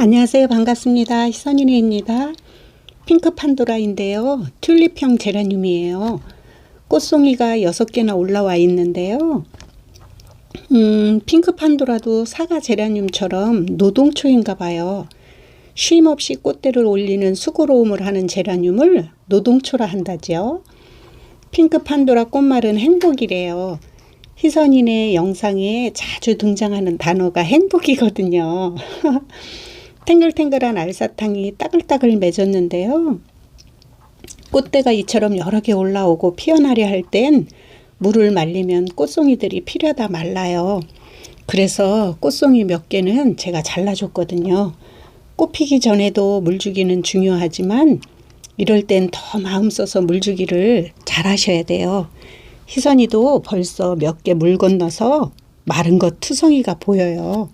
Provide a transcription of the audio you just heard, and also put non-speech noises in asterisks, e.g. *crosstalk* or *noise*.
안녕하세요. 반갑습니다. 희선이네입니다. 핑크 판도라인데요. 튤립형 제라늄이에요. 꽃송이가 6개나 올라와 있는데요. 음, 핑크 판도라도 사과 제라늄처럼 노동초인가 봐요. 쉼 없이 꽃대를 올리는 수고로움을 하는 제라늄을 노동초라 한다죠. 핑크 판도라 꽃말은 행복이래요. 희선이네 영상에 자주 등장하는 단어가 행복이거든요. *laughs* 탱글탱글한 알사탕이 따글따글 맺었는데요. 꽃대가 이처럼 여러 개 올라오고 피어나려 할 땐 물을 말리면 꽃송이들이 피려다 말라요. 그래서 꽃송이 몇 개는 제가 잘라줬거든요. 꽃 피기 전에도 물 주기는 중요하지만 이럴 땐 더 마음 써서 물 주기를 잘 하셔야 돼요. 희선이도 벌써 몇 개 물 건너서 마른 것 투성이가 보여요.